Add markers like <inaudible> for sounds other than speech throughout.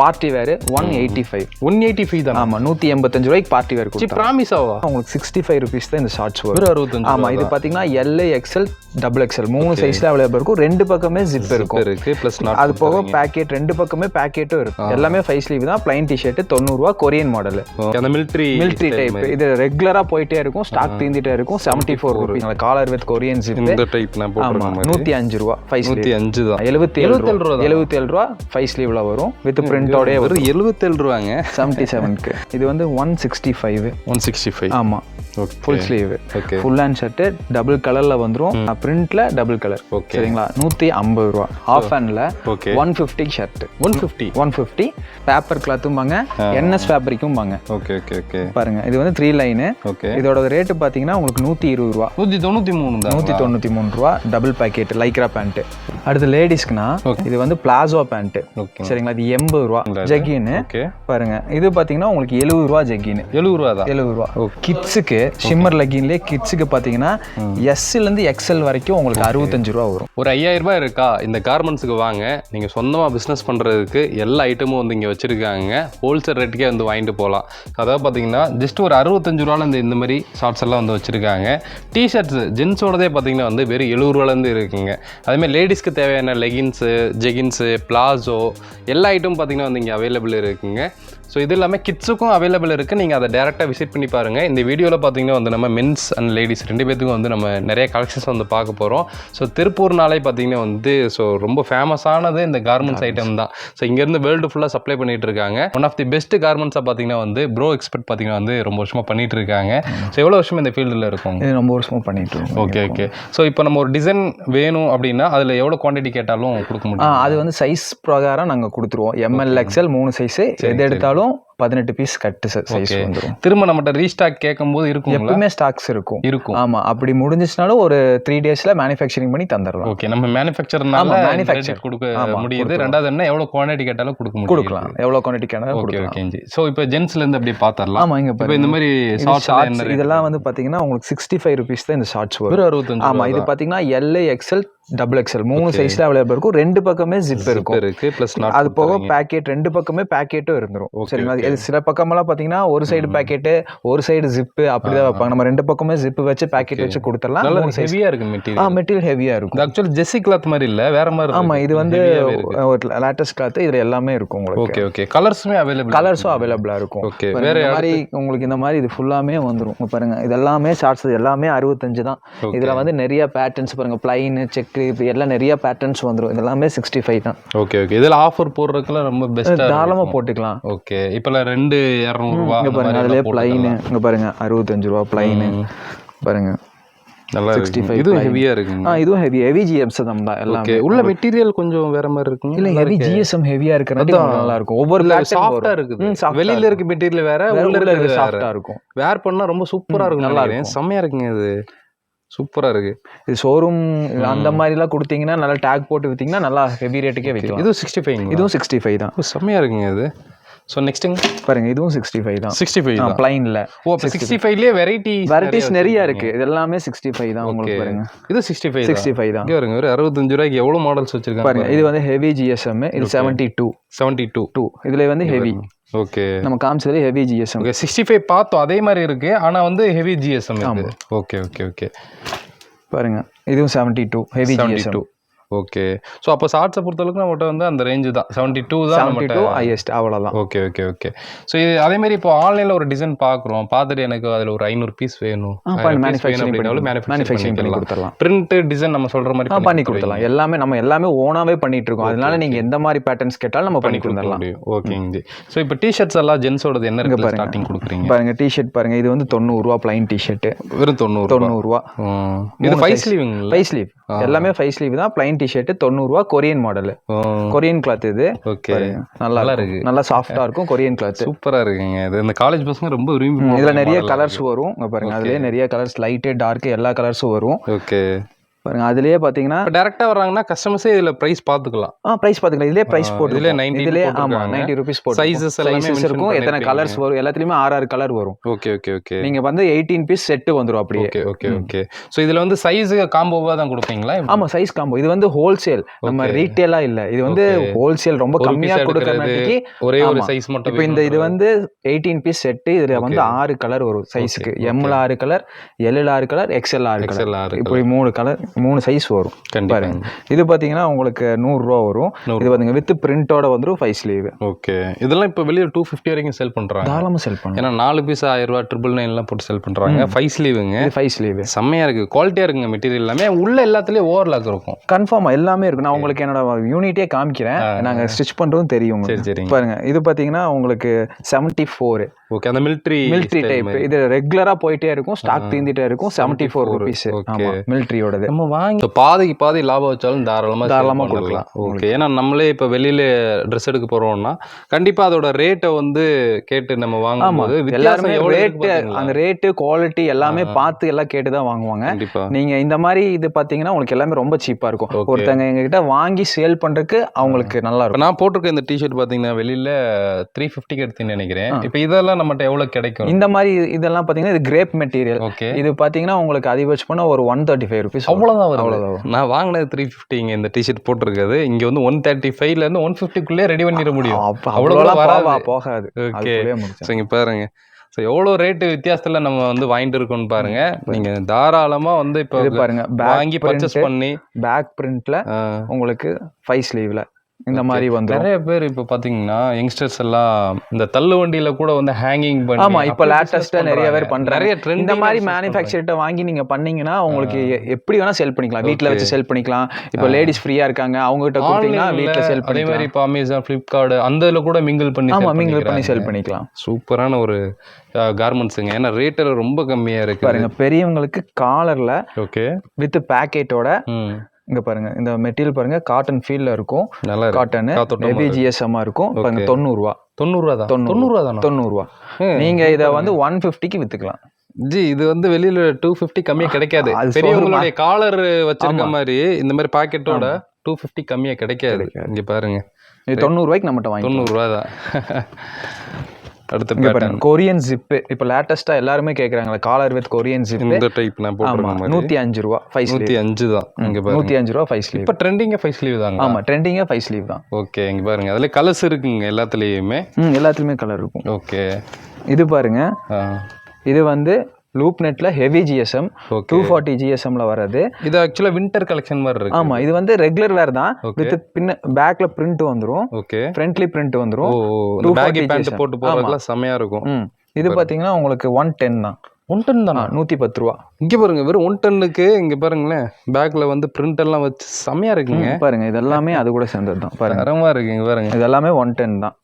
Party where one eighty five one eighty five தான்? ஆமா நூத்தி எண்பத்தஞ்சு ரூபாய்க்கு பார்ட்டி வேர் சி கொடுத்தோம் ப்ராமிஸாவா உங்களுக்கு சிக்ஸ்டி ஃபைவ் ருபீஸ் தான் இந்த ஷார்ட்ஸ் வரும். அறுபத்தஞ்சு ஆமா இது பாத்தீங்கன்னா எல்ஏ எக்ஸ்எல் டபுள் எக்ஸ்எல் மூணு சைஸ்ல அவைலபிள் இருக்கும். ரெண்டு பக்கமே ஜிப் இருக்கும். இருக்கு ப்ளஸ் அது போக பேக்கெட் ரெண்டு பக்கமே பேக்கெட்டும் இருக்கும். எல்லாமே ஃபைவ் ஸ்லீவ் தான். பிளைன் டிஷர்ட் தொண்ணூறுரூவா கொரியன் மாடல் அந்த மிலிட்ரி மிலிட்ரி டைப் இது ரெகுலரா போயிட்டே இருக்கும். ஸ்டாக் தீந்துட்டே இருக்கும். Seventy four rupees collar with Korean zip இந்த டைப் நான் நூத்தி அஞ்சு ரூபா ஃபைவ் நூற்றி அஞ்சு தான். எழுபத்தி ஏழு எழுபத்தி ஏழு ரூபா ஃபைவ் ஸ்லீவ்ல வரும். வித் பிரிண்டோடய வரும். எழுபத்தேழு ரூபாங்க. செவன்டி செவனுக்கு இது வந்து one sixty five one sixty five ஆமா okay full sleeve okay full hand shirt double கலர்ல வந்துரும் பிரிண்ட்ல டபுள் கலர் Okay. சரிங்களா? நூத்தி ஐம்பது ரூபா. ஆஃப் ஹேண்ட்ல okay one fifty shirt one fifty one fifty paper கிளாத்தும்பாங்க NS ஃபேப்ரிக்கும் பாங்க ஓகே ஓகே ஓகே பாருங்க. இது வந்து த்ரீ லைனு ஓகே இதோட ரேட்டு பார்த்தீங்கன்னா உங்களுக்கு நூற்றி இருபது ரூபா. நூற்றி தொண்ணூற்றி மூணு நூற்றி தொண்ணூற்றி மூணு ரூபா. டபுள் பேக்கெட் லைக்ரா பேண்ட்டு அடுத்து லேடிஸ்க்குனா இது வந்து பிளாசோ பேண்ட்டு ஓகே சரிங்களா? இது எண்பது ரூபா ஜெக்கின்னு. பாருங்க. இது பார்த்தீங்கன்னா உங்களுக்கு எழுபது ரூபா ஜெக்கின்னு. எழுபது ரூபா தான். எழுபது ரூபா. கிட்ஸுக்கு ஷிம்மர் லெக்கின்லேயே கிட்ஸுக்கு பார்த்தீங்கன்னா எஸ்லேருந்து எக்ஸ்எல் வரைக்கும் உங்களுக்கு அறுபத்தஞ்சு ரூபா வரும். ஒரு ஐயாயிரம் ரூபாய் இருக்கா? இந்த கார்மெண்ட்ஸுக்கு வாங்க. நீங்கள் சொந்தமாக பிஸ்னஸ் பண்ணுறதுக்கு எல்லா ஐட்டமும் வந்து இங்கே வச்சுருக்காங்க. ஹோல்சேல் ரேட்டுக்கே வந்து வாங்கிட்டு போகலாம் அதாவது பார்த்தீங்கன்னா ஜஸ்ட் ஒரு அறுபத்தஞ்சு ரூபால இந்த இந்த மாதிரி ஷார்ட்ஸ் எல்லாம் வந்து வச்சுருக்காங்க. டிஷர்ட்ஸ் ஜென்ஸோடதே பார்த்தீங்கன்னா வந்து வெறும் எழுபது ரூபாலேருந்து இருக்குங்க. அதேமாதிரி லேடிஸ்க்கு தேவையான லெகின்ஸு ஜெகின்ஸு பிளாசோ எல்லா ஐட்டமும் பார்த்திங்கன்னா வந்து இங்கே அவைலபிள் இருக்குங்க. ஸோ இது இல்லாமல் கிட்ஸுக்கும் அவைலபிள் இருக்குது நீங்கள் அதை டேரெக்டாக விசிட் பண்ணி பாருங்கள் இந்த வீடியோவில் பார்த்தீங்கன்னா வந்து நம்ம மென்ஸ் அண்ட் லேடிஸ் ரெண்டு பேத்துக்கும் வந்து நம்ம நிறைய கலெக்ஷன்ஸ் வந்து பார்க்க போகிறோம் ஸோ திருப்பூர்னாலே பார்த்தீங்கன்னா வந்து ஸோ ரொம்ப ஃபேமஸானது இந்த கார்மெண்ட்ஸ் ஐட்டம் தான். ஸோ இங்கேருந்து வேர்ல்டு ஃபுல்லாக சப்ளை பண்ணிட்டு இருக்காங்க. ஒன் ஆஃப் தி பெஸ்ட் கார்மெண்ட்ஸாக பார்த்தீங்கன்னா வந்து ப்ரோ எக்ஸ்பர்ட் பார்த்தீங்கன்னா வந்து ரொம்ப வருஷமாக பண்ணிட்டு இருக்காங்க. ஸோ எவ்வளோ வருஷம் இந்த ஃபீல்டில் இருக்கும் இது ரொம்ப வருஷமா பண்ணிட்டு இருக்கோம். ஓகே ஓகே ஸோ இப்போ நம்ம ஒரு டிசைன் வேணும் அப்படின்னா அதில் எவ்வளோ குவான்டிட்டி கேட்டாலும் கொடுக்க முடியும்? அது வந்து சைஸ் பிரகாரம் நாங்கள் கொடுத்துருவோம். எம்எல் எக்ஸ்எல் மூணு சைஸு எது எடுத்தாலும் embargo பதினெட்டு பீஸ் கட்டு சைஸ் வந்துடும் திரும்ப நம்மகிட்ட ரீஸ்டாக் கேட்கும்போது இருக்குங்களா? எப்பவுமே ஸ்டாக்ஸ் இருக்கும். இருக்கும். ஆமா அப்படி முடிஞ்சிச்சுனாலும் ஒரு த்ரீ டேஸ்ல மேனுஃபேக்சரிங் பண்ணி தந்துடலாம் ஓகே நம்ம மேனுஃபேக்சர்னால. மேனுஃபேக்சர் கொடுக்க முடியுது. ரெண்டாவது என்ன எவ்வளவு குவான்டிட்டி கேட்டாலும் கொடுக்க முடியும் கொடுக்கலாம். எவ்வளவு குவான்டிட்டி கேட்டாலும் ஓகே ஓகே ஜி ஸோ இப்போ ஜென்ஸ்ல இருந்து அப்படியே பார்த்தரலாம் ஆமா இங்க இப்போ இந்த மாதிரி ஷார்ட்ஸ்? இதெல்லாம் வந்து பாத்தீங்கன்னா உங்களுக்கு சிக்ஸ்டி ஃபைவ் ருபீஸ் தான் இந்த ஷார்ட்ஸ் வரும் அறுபத்தஞ்சு ஆமா இது பாத்தீங்கன்னா எல்ஏ எக்ஸ்எல் டபுள் எக்ஸ்எல் மூணு சைஸ்ல அவைலபிள் இருக்கும். ரெண்டு பக்கமே ஜிப் இருக்கும். இருக்கு ப்ளஸ் நாட் அது போக பேக்கெட் ரெண்டு பக்கமே பேக்கெட்டும் இருந்துரும். சரிங்களா? சில பக்கமெல்லாம் பாத்தீங்கன்னா ஒரு சைடு பேக்கெட்டு ஒரு சைடு ஜிப்பு அப்படிதான் வைப்பாங்க. நம்ம ரெண்டு பக்கமே ஜிப் வச்சு பேக்கெட் வச்சு கொடுத்துடலாம். நல்ல மூணு சைஸ் ஹெவியா இருக்கு ஆ மெட்டீரியல் மெட்டீரியல் ஹெவியா இருக்கும் ஆக்சுவலி ஜெஸ்ஸி கிளாத் மாதிரி இல்ல வேற மாதிரி ஆமா இருக்கு. இது வந்து ஒரு லேட்டஸ்ட் கிளாத் இதுல எல்லாமே இருக்கும் உங்களுக்கு. ஓகே ஓகே கலர்ஸுமே அவைலபிள் கலர்ஸும் அவைலபிளா இருக்கும். ஓகே வேற மாதிரி உங்களுக்கு இந்த மாதிரி இது ஃபுல்லாமே வந்துரும். இங்க பாருங்க இது எல்லாமே ஷார்ட்ஸ் எல்லாமே அறுபத்தஞ்சு தான். இதுல வந்து நிறைய பேட்டர்ன்ஸ் பாருங்க பிளைன் செக் இப்படி எல்லாம் நிறைய பேட்டர்ன்ஸ் வந்துரும். இது எல்லாமே சிக்ஸ்டி ஃபைவ் தான். ஓகே ஓகே இதுல ஆஃபர் போடுறதுக்குலாம் ரொம்ப பெஸ்டா தாராளமா போட்டுக்கலாம். ஓகே இப்போலாம் ரெண்டு இரநூறுவா இங்க பாருங்க அதுலயே பிளைன் இங்க பாருங்க அறுபத்தஞ்சு ரூபா பிளைன் பாருங்க. நல்லா 65 இருக்கு இதுவும் ஹெவியா இருக்குங்க. ஆ இதுவும் ஹெவி ஹெவி ஜிஎம்ஸ் தான் எல்லாமே. உள்ள மெட்டீரியல் கொஞ்சம் வேற மாதிரி இருக்குங்க இல்ல ஹெவி ஜிஎஸ்எம் ஹெவியா இருக்கிறது நல்லா இருக்கும். ஒவ்வொரு சாஃப்டா இருக்குது. வெளியில இருக்க மெட்டீரியல் வேற உள்ள இருக்கிறது இருக்கு வேற சாஃப்டா இருக்கும். வேர் பண்ணா ரொம்ப சூப்பரா இருக்கும் நல்லா நல்லா இருக்கு செம்மையா இருக்குங்க இது. சூப்பரா இருக்கு. இது ஷோரூம் அந்த மாதிரி எல்லாம் கொடுத்தீங்கன்னா நல்லா டேக் போட்டு வித்தீங்கன்னா நல்லா ஹெவி ரேட்டுக்கே விற்கலாம் இதுவும் சிக்ஸ்டி ஃபைவ் இதுவும் சிக்ஸ்டி ஃபைவ் தான் செம்மையா இருக்குங்க இது. ஸோ நெக்ஸ்ட்டுங்க பாருங்க இதுவும் சிக்ஸ்டி ஃபைவ் தான். சிக்ஸ்டி ஃபைவ் தான். பிளைன்ல ஓ அப்போ சிக்ஸ்டி ஃபைவ்லேயே வெரைட்டி வெரைட்டிஸ் நிறைய இருக்கு. இது எல்லாமே சிக்ஸ்டி ஃபைவ் தான் உங்களுக்கு பாருங்க. இது சிக்ஸ்டி ஃபைவ் சிக்ஸ்டி ஃபைவ் தான். இங்கே வருங்க ஒரு அறுபத்தஞ்சு ரூபாய்க்கு எவ்வளோ மாடல்ஸ் வச்சிருக்காங்க பாருங்க இது வந்து ஹெவி ஜிஎஸ்எம் இது seventy two seventy two two இதுல வந்து ஹெவி ஓகே நம்ம காமிச்சதுல heavy GSM okay sixty five பார்த்தோம் அதே மாதிரி இருக்கு. ஆனா வந்து heavy GSM okay okay okay பாருங்க இதுவும் seventy two heavy seventy GSM two okay so அப்போ ஷார்ட்ஸை பொறுத்தளவுக்கு நம்மகிட்ட வந்து அந்த ரேஞ்சு தான். செவன்ட்டி டூ தான் செவன்டி நம்மகிட்ட டூ ஹையஸ்ட் அவ்வளோதான் ஓகே ஓகே ஓகே ஸோ இது அதே மாதிரி இப்போ ஆன்லைனில் ஒரு டிசைன் பார்க்குறோம். பார்த்துட்டு எனக்கு அதில் ஒரு ஐநூறு பீஸ் வேணும். மேனுஃபேக்சரிங் பண்ணி. கொடுத்துடலாம். பிரிண்ட் டிசைன் நம்ம சொல்ற மாதிரி பண்ணி கொடுத்துடலாம். எல்லாமே நம்ம எல்லாமே ஓனாவே பண்ணிட்டு இருக்கோம். அதனால நீங்க எந்த மாதிரி பேட்டர்ன்ஸ் கேட்டாலும் நம்ம பண்ணி கொடுத்துடலாம். ஓகேங்க ஜி ஸோ இப்போ டிஷர்ட்ஸ் எல்லாம் ஜென்ஸோடது என்ன ரேட்ல ஸ்டார்டிங் கொடுக்குறீங்க? பாருங்க டிஷர்ட் பாருங்க. இது வந்து தொண்ணூறுரூவா பிளைன் டிஷர்ட் வெறும் தொண்ணூறு தொண்ணூறுரூவா ம். இது ஃபைவ் ஸ்லீவுங்களா ஃபைவ் ஸ்லீவ் எல்லாமே ஃபைவ் ஸ்லீவ் தான். பிளைன் டிஷர்ட் தொண்ணூறுரூவா கொரியன் மாடல் கொரியன் கிளாத் இது. ஓகே நல்லா நல்லா இருக்கு. நல்லா சாஃப்டா இருக்கும் கொரியன் கிளாத் சூப்பரா இருக்குங்க. இது இந்த காலேஜ் பசங்க ரொம்ப விரும்பி இதுல நிறைய கலர்ஸ் வரும். பாருங்க. அதுலயே நிறைய கலர்ஸ் லைட்டு டார்க் எல்லா கலர்ஸும் வரும். ஓகே பாருங்க அதுலயே பாத்தீங்கன்னா இப்போ டேரெக்டாக வர்றாங்கன்னா கஸ்டமர்ஸே இதில் ப்ரைஸ் பார்த்துக்கலாம் ஆ பிரைஸ் பாத்துக்கலாம். இதுலயே பிரைஸ் போட்டு இதுலயே 90 இதுலயே ஆமா போட்டிருக்காங்க. 90 ருபீஸ் போட்டு Sizes எல்லாமே இருக்கும் எத்தனை. கலர்ஸ் வரும் எல்லாத்துலயுமே ஆறு ஆறு கலர் வரும். ஓகே ஓகே ஓகே நீங்க வந்து எயிட்டீன் பீஸ் செட்டு வந்துரும் அப்படியே. ஓகே ஓகே ஓகே ஸோ இதில் வந்து சைஸு காம்போவாக தான் கொடுப்பீங்களா? ஆமா சைஸ் காம்போ இது வந்து ஹோல்சேல் நம்ம. ரீட்டெயிலா இல்ல. இது வந்து. ஹோல்சேல் ரொம்ப கம்மியா கொடுக்கறதுக்கு ஒரே ஒரு. சைஸ் மட்டும் இப்போ இந்த இது வந்து எயிட்டீன் பீஸ் செட்டு இதுல வந்து. ஆறு கலர் வரும் சைஸுக்கு. எம்ல ஆறு கலர் எல்ல ஆறு கலர் எக்ஸ்எல் ஆறு கலர் இப்படி மூணு கலர் மூணு சைஸ் வரும். பாருங்க. இது பாத்தீங்கன்னா உங்களுக்கு நூறு ரூபா வரும். இது பாத்தீங்க வித் பிரிண்டோட வந்துரும் ஃபைவ் ஸ்லீவ் ஓகே இதெல்லாம் இப்போ வெளியே டூ ஃபிஃப்டி வரைக்கும் செல் பண்ணுறாங்க தாராளமா செல் பண்ணுங்க ஏன்னா நாலு பீஸ் ஆயிரம் ரூபா ட்ரிபிள் நைன்லாம் போட்டு செல் பண்ணுறாங்க ஃபைவ் ஸ்லீவுங்க ஃபைவ் ஸ்லீவ் செம்மையாக இருக்குது குவாலிட்டியாக இருக்குங்க மெட்டீரியல் எல்லாமே. உள்ள எல்லாத்துலேயும் ஓவர்லாக் இருக்கும். கன்ஃபார்மா எல்லாமே இருக்கு. நான் உங்களுக்கு என்னோட யூனிட்டே காமிக்கிறேன். நாங்க ஸ்டிச் பண்றதும் தெரியும். சரி சரிங்க. பாருங்க. இது பாத்தீங்கன்னா உங்களுக்கு செவன்டி ஃபோர் ஓகே அந்த மிலிட்ரி மிலிட்ரி டைப் இது ரெகுலரா போயிட்டே இருக்கும். ஸ்டாக் தீந்துட்டே இருக்கும். செவன்டி ஃபோர் ருபீஸ் மிலிட்ரியோடது நம்ம வாங்கி பாதிக்கு பாதி லாபம் வச்சாலும் தாராளமாக தாராளமா தாராளமாக கொடுக்கலாம். ஓகே ஏன்னா நம்மளே இப்போ வெளியில ட்ரெஸ் எடுக்க போறோம்னா கண்டிப்பா அதோட ரேட்டை வந்து கேட்டு நம்ம வாங்கும்போது எல்லாருமே எவ்வளவு ரேட் இருக்கு பாத்தீங்களா? அந்த ரேட்டு குவாலிட்டி எல்லாமே பார்த்து எல்லாம் கேட்டு தான் வாங்குவாங்க நீங்க இந்த மாதிரி இது பாத்தீங்கன்னா உங்களுக்கு எல்லாமே ரொம்ப சீப்பா இருக்கும். ஒருத்தங்க எங்ககிட்ட வாங்கி சேல் பண்றதுக்கு அவங்களுக்கு நல்லா இருக்கும். நான் போட்டிருக்க இந்த டிஷர்ட் பார்த்தீங்கன்னா வெளியில த்ரீ ஃபிஃப்டிக்கு எடுத்தேன்னு நினைக்கிறேன். இப்போ இதெல்லாம் நம்மகிட்ட எவ்வளோ கிடைக்கும்? இந்த மாதிரி இதெல்லாம் பாத்தீங்கன்னா இது கிரேப் மெட்டீரியல் ஓகே இது பாத்தீங்கன்னா உங்களுக்கு அதிகபட்ச பண்ண ஒரு ஒன் தேர்ட்டி ஃபைவ் ருபீஸ் அவ்வளோதான் வரும். நான் வாங்கினது த்ரீ ஃபிஃப்டிங்க இந்த டிஷர்ட் போட்டிருக்கிறது. இங்க வந்து ஒன் தேர்ட்டி ஃபைவ்ல இருந்து ஒன் ஃபிஃப்டிக்குள்ளே ரெடி பண்ணிட முடியும். போவா- போகாது. ஓகே இங்கே பாருங்க. ஸோ எவ்வளோ ரேட்டு வித்தியாசத்தில் நம்ம வந்து வாங்கிட்டு இருக்கோம்னு பாருங்க. நீங்க தாராளமா வந்து இப்போ பாருங்க வாங்கி பர்ச்சேஸ் பண்ணி பேக் பிரிண்ட்ல உங்களுக்கு ஃபைவ் ஸ்லீவ்ல இந்த மாதிரி வந்துரும். நிறைய பேர் இப்போ பாத்தீங்கன்னா யங்ஸ்டர்ஸ் எல்லாம் இந்த தள்ளு வண்டியில கூட வந்து ஹேங்கிங் பண்ணி ஆமா இப்ப அப்படி லேட்டஸ்டா business நிறைய பேர் பண்றாங்க. பண்றாங்க. நிறைய ட்ரெண்ட் இந்த மாதிரி மேனுஃபேக்சர்ட்ட வாங்கி நீங்க பண்ணீங்கன்னா உங்களுக்கு எப்படி வேணா செல் பண்ணிக்கலாம். வீட்ல வச்சு செல் பண்ணிக்கலாம். இப்போ லேடிஸ் ஃப்ரீயா இருக்காங்க அவங்க கிட்ட கொடுத்தீங்கன்னா வீட்ல செல் அதே மாதிரி இப்போ அமேசான் ஃப்ளிப்கார்ட் அந்த இதுல கூட மிங்கிள் பண்ணி ஆமா sell மிங்கிள் பண்ணி செல். பண்ணிக்கலாம். சூப்பரான ஒரு கார்மெண்ட்ஸுங்க ஏன்னா ரேட் ரொம்ப கம்மியா இருக்கு பாருங்க பெரியவங்களுக்கு காலர்ல ஓகே வித் பேக்கெட்டோட இங்க பாருங்க இந்த மெட்டீரியல் பாருங்க காட்டன் ஃபீல்ல இருக்கும். நல்லா காட்டன் ஹெவி ஜிஎஸ்எம் இருக்கும் பாருங்க தொண்ணூறு ரூபா தொண்ணூறு ரூபா தான் தொண்ணூறு. தொண்ணூறு ரூபா தானா? தொண்ணூறு. ரூபா ம். நீங்க இத வந்து ஒன் ஃபிஃப்டிக்கு வித்துக்கலாம். ஜி இது வந்து வெளியில டூ ஃபிஃப்டி கம்மியா கிடைக்காது. பெரியவங்களுடைய காலர் வச்சிருக்க மாதிரி இந்த மாதிரி பாக்கெட்டோட டூ ஃபிஃப்டி கம்மியா கிடைக்காது. இங்க பாருங்க. இது தொண்ணூறு ரூபாய்க்கு நம்மகிட்ட வாங்கி தொண்ணூறு ரூபா தான். அடுத்த கொரியன் ஜிப்பு இப்போ லேட்டஸ்டா எல்லாருமே கேக்குறாங்களே காலர் வித் கொரியன் ஜிப்பு இந்த டைப் நான் ஆமா போட்டிருக்க மாதிரி. நூத்தி அஞ்சு ரூபா ஃபைவ் ஸ்லீவ் நூத்தி அஞ்சு தான் இங்க பாருங்க. நூத்தி அஞ்சு ரூபா ஃபைவ் ஸ்லீவ் இப்ப ட்ரெண்டிங்க ஃபைவ் ஸ்லீவ் தாங்க ஆமா ட்ரெண்டிங்கே ஃபைவ் ஸ்லீவ் தான். ஓகே இங்க பாருங்க அதுல கலர்ஸ் இருக்குங்க எல்லாத்துலயுமே. எல்லாத்துலயுமே கலர் இருக்கும். ஓகே இது பாருங்க இது வந்து லூப் நெட்ல ஹெவி ஜிஎஸ்எம் டூ ஃபார்ட்டி ஜிஎஸ்எம்ல வர்றது. இது ஆக்சுவலா வின்டர் கலெக்ஷன் மாதிரி இருக்கு. ஆமா இது வந்து ரெகுலர் வேர் தான். வித் பின்ன பேக்ல பிரிண்ட் வந்துரும். ஓகே ஃப்ரண்ட்லி பிரிண்ட் இந்த 240 பேக்கி பேண்ட். போட்டு போறதுக்குலாம் செமையா இருக்கும். இது பாத்தீங்கன்னா உங்களுக்கு ஒன் டென் தான். ஒன் டன் தானா? நூத்தி பத்து ரூபா. இங்க பாருங்க வெறும் ஒன் டன்னுக்கு இங்க பாருங்களேன் பேக்ல வந்து பிரிண்ட் எல்லாம் வச்சு செமையா இருக்குங்க. பாருங்க இது எல்லாமே அது கூட சேர்ந்தது தான் பாருங்க. தரமா இருக்கு இங்க பாருங்க. இது எல்லாமே ஒன் டென் தான்.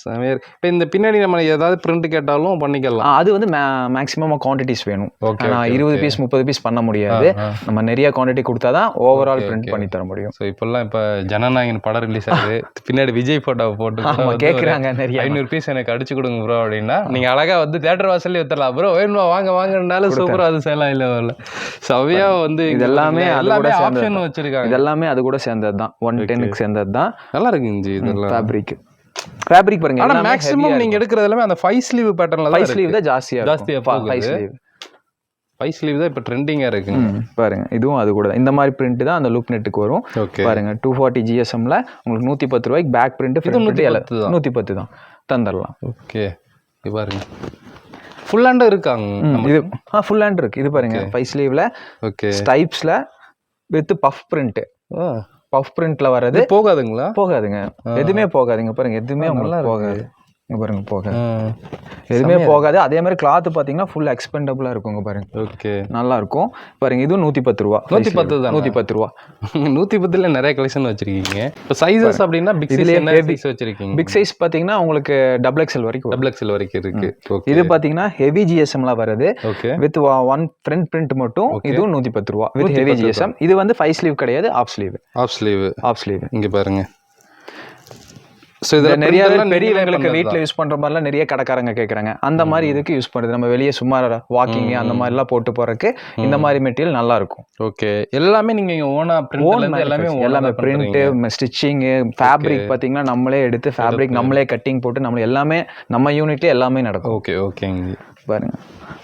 செமையா இருக்கு. இப்போ இந்த பின்னாடி நம்ம ஏதாவது பிரிண்ட் கேட்டாலும் பண்ணிக்கலாம். அது வந்து மேக்ஸிமம் குவான்டிட்டிஸ் வேணும். ஓகே ஆனா இருபது பீஸ் முப்பது பீஸ் பண்ண முடியாது. நம்ம நிறைய குவான்டிட்டி கொடுத்தாதான் ஓவரால் பிரிண்ட் பண்ணி தர முடியும். ஸோ இப்போல்லாம் இப்போ ஜனநாயகன் படம் ரிலீஸ் ஆகுது. பின்னாடி விஜய் போட்டோவை போட்டு கூட ஆமா வந்து ஒரு கேக்குறாங்க நிறைய. ஐநூறு பீஸ் எனக்கு அடிச்சு கொடுங்க ப்ரோ அப்படின்னா நீங்க அழகா வந்து தேட்டர் வாசல்லே வித்தரலாம் ப்ரோ வேணுமா? வாங்க வாங்கனாலும் சூப்பரா அது சேலம் இல்ல வரல சவையா வந்து இது எல்லாமே எல்லாமே ஆப்ஷன் தான். வச்சிருக்காங்க. இது எல்லாமே அது கூட சேர்ந்தது தான். ஒன் டென்னுக்கு சேர்ந்தது தான். நல்லா இருக்குங்க இதெல்லாம். ஃபேப்ரிக் ஃபேப்ரிக் பாருங்க ஆனா மேக்ஸிமம் நீங்க எடுக்கிறது எல்லாமே அந்த ஃபைவ் ஸ்லீவ் பேட்டர்ன்ல ஃபைவ் ஸ்லீவ் தான் ஜாஸ்தியா ஜாஸ்தியா ஃபைவ். ஸ்லீவ் ஃபைவ் ஸ்லீவ் தான் இப்போ ட்ரெண்டிங்கா இருக்குங்க. பாருங்க இதுவும் அது கூட. இந்த மாதிரி பிரிண்ட் தான் அந்த லூப் நெட்டுக்கு வரும். பாருங்க டூ ஃபார்ட்டி ஜிஎஸ்எம்ல உங்களுக்கு நூத்தி பத்து ரூபாய்க்கு பேக் பிரிண்ட் ஃப்ரண்ட் பிரிண்ட் 110 தான். நூத்தி பத்து தான். தந்துடலாம் ஓகே இது பாருங்க. ஃபுல் ஹேண்ட் இருக்காங்க இது ஆ ஃபுல் ஹேண்ட் இருக்கு. இது பாருங்க ஃபைவ் ஸ்லீவ்ல ஓகே ஸ்டைப்ஸ்ல வித் பஃப் பிரிண்ட் பஃப் பிரிண்ட்ல வர்றது போகாதுங்களா? போகாதுங்க. எதுவுமே போகாதுங்க. பாருங்க எதுவுமே உங்களுக்கு. போகாது. பாருங்க போகாது. ஆ. எதுவுமே போகாது. அதே மாதிரி கிளாத் பாத்தீங்கன்னா ஃபுல் எக்ஸ்பெண்டபிளா இருக்குங்க பாருங்க. ஓகே. நல்லா இருக்கும் பாருங்க இதுவும் நூத்தி பத்து ரூபா 110 தானா? நூத்தி பத்து ரூபா. நூத்தி பத்துல நிறைய கலெக்ஷன் வச்சிருக்கீங்க. இப்போ சைஸஸ் அப்படின்னா பிக் சைஸ் என்ன. சைஸ் வச்சிருக்கீங்க? பிக் சைஸ் பாத்தீங்கன்னா உங்களுக்கு டபுள் எக்ஸ்எல் வரைக்கும். டபுள் எக்ஸ்எல் வரைக்கும் இருக்கு. ஓகே இது பாத்தீங்கன்னா ஹெவி ஜிஎஸ்எம்ல வருது. Okay with one front print மட்டும் இதுவும் நூத்தி பத்து ரூபா வித் ஹெவி ஜிஎஸ்எம் இது வந்து ஃபைவ் ஸ்லீவ் கிடையாது half sleeve half sleeve half sleeve இங்க பாருங்க. ஸோ இதில் நிறைய பேர் பெரியவங்களுக்கு வீட்டில் யூஸ் பண்ற மாதிரிலாம் நிறைய கடைக்காரங்க கேட்குறாங்க அந்த மாதிரி இதுக்கு யூஸ் பண்ணுறது நம்ம வெளியே சும்மா வாக்கிங் அந்த மாதிரிலாம் போட்டு போறதுக்கு இந்த மாதிரி மெட்டீரியல் நல்லா இருக்கும் ஓகே. எல்லாமே நீங்க இங்க ஓனா எல்லாமே எல்லாமே own ஆ எல்லாமே தான் பிரிண்ட் பண்றீங்க. ஸ்டிச்சிங்கு ஃபேப்ரிக் பார்த்தீங்கன்னா நம்மளே எடுத்து ஃபேப்ரிக் நம்மளே கட்டிங் போட்டு நம்ம எல்லாமே நம்ம யூனிட்ல எல்லாமே நடக்கும். ஓகே ஓகேங்க. பாருங்க.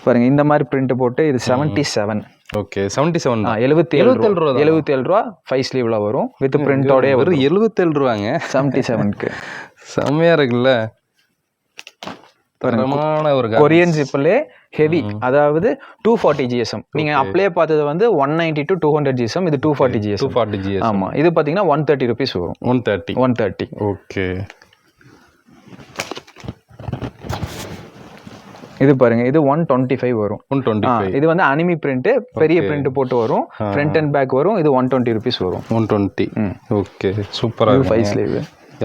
பாருங்க. இந்த மாதிரி பிரிண்ட் போட்டு இது seventy seven okay seventy seven எழுபத்தி எழுபத்தேழு ரூபா. தான். எழுபத்தி ஏழு ரூபா ஃபைவ் ஸ்லீவ்ல வரும். வித் பிரிண்டோடய வரும் எழுபத்தேழு ரூபாங்க. செவன்ட்டி செவனுக்கு செம்மையா இருக்குல்ல. தரமான ஒரு கொரியன் ஜிப்பிலே ஹெவி அதாவது டூ ஃபார்ட்டி ஜிஎஸ்எம் நீங்க அப்படியே பார்த்தது வந்து one ninety to two hundred GSM இது two forty two GSM forty GS ஆமா. இது பாத்தீங்கன்னா ஒன் தேர்ட்டி ருபீஸ் வரும். One thirty one thirty okay இது பாருங்க இது ஒன் டுவெண்ட்டி ஃபைவ் வரும் ஒன் டுவெண்ட்டி இது வந்து அனிமி பிரிண்ட் பெரிய பிரிண்ட் போட்டு வரும். ஃப்ரண்ட் அண்ட் பேக் வரும். இது ஒன் டுவெண்ட்டி ருபீஸ் வரும். One twenty. ஓகே சூப்பராக ஃபைவ் ஸ்லீவ்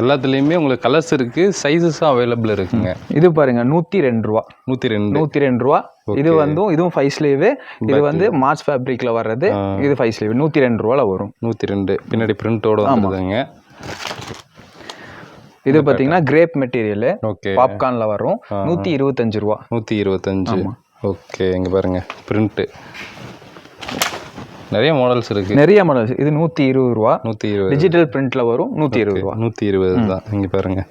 எல்லாத்துலேயுமே உங்களுக்கு கலர்ஸ் இருக்கு சைஸஸும் அவைலபிள் இருக்குங்க. இது பாருங்க நூத்தி ரெண்டு ரூபா. நூற்றி ரெண்டு. நூத்தி ரெண்டு ரூபா. இது வந்து இதுவும் ஃபைவ் ஸ்லீவ் இது வந்து மார்ச் ஃபேப்ரிக்ல வர்றது இது ஃபைவ் ஸ்லீவ் நூத்தி ரெண்டு ரூபால வரும். நூற்றி ரெண்டு. பின்னாடி பிரிண்டோட வந்துருதுங்க. இது பாத்தீங்கன்னா கிரேப் மெட்டீரியல் ஓகே. பாப்கார்ன்ல வரும். நூத்தி இருபத்தஞ்சு ரூபா. நூற்றி இருபத்தஞ்சு. ஓகே இங்கே பாருங்க. பிரிண்ட்டு நிறைய மாடல்ஸ் இருக்கு. நிறைய மாடல்ஸ் இது நூத்தி இருபது ரூபா. நூற்றி இருபது. டிஜிட்டல் பிரிண்ட்ல வரும். நூத்தி இருபது ரூபா. நூற்றி இருபது தான். இங்கே பாருங்க.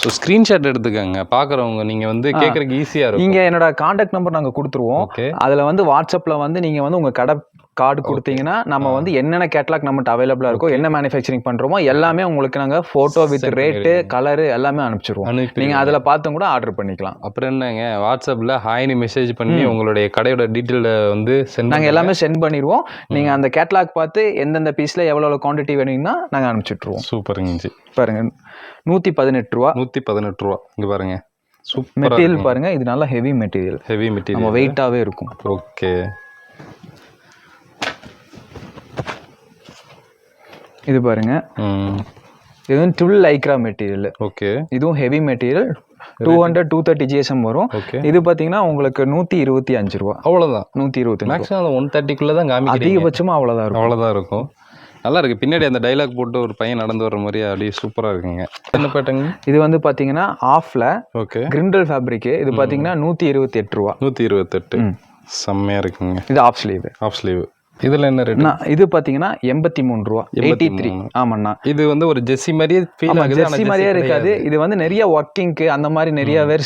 ஸோ ஸ்க்ரீன்ஷாட் எடுத்துக்கங்க. பார்க்குறவங்க நீங்கள் வந்து கேட்குறதுக்கு ஈஸியாக இருக்கும். நீங்க என்னோட காண்டாக்ட் நம்பர் நாங்க கொடுத்துருவோம். அதுல வந்து வாட்ஸ்அப்ல வந்து நீங்க வந்து உங்க கடை கார்டு கொடுத்தீங்கன்னா நம்ம வந்து என்னென்ன கேட்லாக் நம்மகிட்ட அவைலபிளா இருக்கோ என்ன மேனுஃபேக்சரிங் பண்றோமோ எல்லாமே உங்களுக்கு நாங்க போட்டோ வித் ரேட்டு கலரு எல்லாமே அனுப்பிச்சிருவோம். அனுப்பி நீங்க அதுல பார்த்தும் கூட ஆர்டர் பண்ணிக்கலாம். அப்புறம் என்னங்க வாட்ஸ்அப்பில் ஹாய்னு மெசேஜ் பண்ணி உங்களுடைய கடையோட டீட்டெயிலை வந்து சென்ட் நாங்க எல்லாமே சென்ட் பண்ணிடுவோம். நீங்க அந்த கேட்லாக் பார்த்து எந்தெந்த பீஸ்ல எவ்வளவு குவாண்டிட்டி வேணும்னா நாங்க அனுப்பிச்சிட்ருவோம் சூப்பருங்க பாருங்க நூத்தி பதினெட்டு ரூபா நூற்றி பதினெட்டு ரூபா இங்கே பாருங்க மெட்டீரியல் பாருங்க இது நல்லா ஹெவி மெட்டீரியல் ஹெவி நம்ம மெட்டீரியல் வெயிட்டாவே இருக்கும். ஓகே. இது பாருங்க. இது டுவெல் லைக்ரா மெட்டீரியல் ஓகே. இதுவும் heavy material two hundred two thirty GSM வரும். இது பாத்தீங்கன்னா உங்களுக்கு நூத்தி இருபத்தி அஞ்சு ரூபா. அவ்வளோதான் நூத்தி இருபத்தஞ்சு மேக்ஸிமம் அந்த ஒன் தேர்ட்டிக்குள்ளே தான் காமிக்கிறீங்க. அதிகபட்சமா அவ்வளவுதான் இருக்கும். அவ்வளோதான் இருக்கும். நல்லா இருக்கு. பின்னாடி அந்த டைலாக் போட்டு ஒரு பையன் நடந்து வர மாதிரி அப்படியே சூப்பராக இருக்குங்க. என்ன பேட்டங்க இது வந்து பாத்தீங்கன்னா ஆஃப்ல ஓகே. கிரிண்டல் ஃபேப்ரிக் இது பாத்தீங்கன்னா நூத்தி இருபத்தி எட்டு ரூபா. நூற்றி இருபத்தெட்டு. செம்மையாக இருக்குங்க. இது ஆஃப் ஸ்லீவ் ஆஃப் ஸ்லீவ் இதில் என்ன ரேட் இது பாத்தீங்கன்னா எண்பத்தி மூணு ரூபா. எயிட்டி த்ரீ ஆமாண்ணா. இது வந்து ஒரு ஜெஸ்ஸி மாதிரியே ஃபீல் ஆகுது ஜெர்சி மாதிரியே இருக்காது. இது வந்து நிறைய ஒர்க்கிங்க்கு அந்த மாதிரி நிறைய பேர்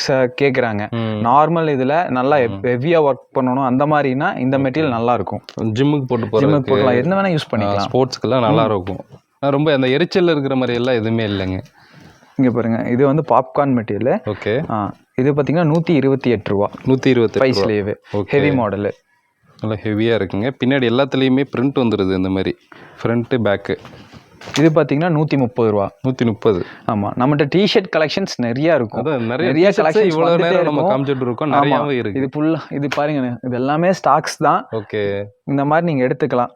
ம். நார்மல் இதுல நல்லா ஹெவியா ஒர்க் பண்ணணும் அந்த மாதிரினா இந்த மெட்டீரியல் நல்லா இருக்கும் ஜிம்முக்கு போட்டு ஜிம்முக்கு போடலாம் என்ன வேணா யூஸ் பண்ணிக்கலாம். ஸ்போர்ட்ஸ்க்கெல்லாம் நல்லா இருக்கும். ரொம்ப அந்த எரிச்சல் இருக்கிற மாதிரி எல்லாம் எதுவுமே இல்லைங்க. இங்க பாருங்க. இது வந்து பாப்கார்ன் மெட்டீரியல் ஓகே இது பாத்தீங்கன்னா நூத்தி இருபத்தி எட்டு ரூபா. நூற்றி இருபத்தெட்டு ஃபைவ் ஸ்லீவ். ஹெவி மாடல் நல்லா ஹெவியாக இருக்குங்க. பின்னாடி எல்லாத்துலேயுமே பிரிண்ட் வந்துடுது இந்த மாதிரி. ஃப்ரண்ட்டு பேக்கு இது பாத்தீங்கன்னா நூத்தி முப்பது ரூபா. நூற்றி முப்பது ஆமா. நம்மகிட்ட டிஷர்ட் கலெக்ஷன்ஸ் நிறைய இருக்கும். நிறைய collections இவ்வளோ நேரம் நம்ம. காமிச்சிட்டு இருக்கோம். நிறையாவே இருக்கு இது ஃபுல்லா இது பாருங்க இது எல்லாமே ஸ்டாக்ஸ் தான். ஓகே இந்த மாதிரி நீங்க எடுத்துக்கலாம்.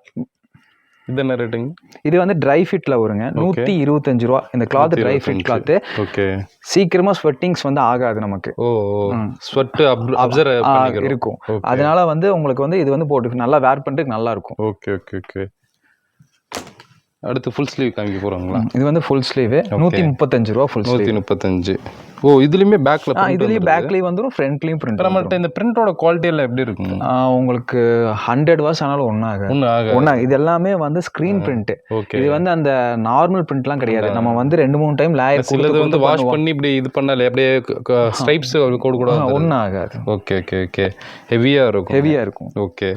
இது என்ன ரேட்டுங்க? இது வந்து ட்ரை ஃபிட்ல வருங்க. நூத்தி இருபத்தஞ்சு ரூபா. இந்த cloth dry fit cloth okay சீக்கிரமா ஸ்வெட்டிங்ஸ் வந்து ஆகாது நமக்கு. ஓ ஸ்வெட் அப்சர்வ் இருக்கும். அதனால வந்து உங்களுக்கு வந்து இது வந்து போட்டு நல்லா வேர் பண்ணிட்டு நல்லா இருக்கும். ஓகே ஓகே ஓகே அடுத்து ஃபுல் ஸ்லீவ் காமிக்க போறாங்களா? இது வந்து ஃபுல் ஸ்லீவ் நூத்தி முப்பத்தஞ்சு ரூபா ஃபுல் நூற்றி முப்பத்தஞ்சு. ஓ இதுலயுமே பேக்ல இதுலயும் பேக்லயும் வந்துரும் ஃப்ரண்ட்லயும் பிரிண்ட் நம்மள்ட்ட இந்த பிரிண்டோட குவாலிட்டி எல்லாம் எப்படி இருக்கும்? உங்களுக்கு ஹண்ட்ரட் வாட்ஸ் ஆனாலும் ஒன்றும் ஆகாது. ஒன்றும் ஒன்றா இது எல்லாமே வந்து ஸ்க்ரீன் பிரிண்ட் ஓகே இது வந்து அந்த நார்மல் பிரிண்ட்லாம் கிடையாது. நம்ம வந்து ரெண்டு மூணு டைம் லேயர் சிலது வந்து வாஷ் பண்ணி இப்படி இது பண்ணாலே அப்படியே ஸ்ட்ரைப்ஸ் கூட கூட ஒன்றும் ஆகாது. ஓகே ஓகே ஓகே ஹெவியாக இருக்கும். ஹெவியா இருக்கும். ஓகே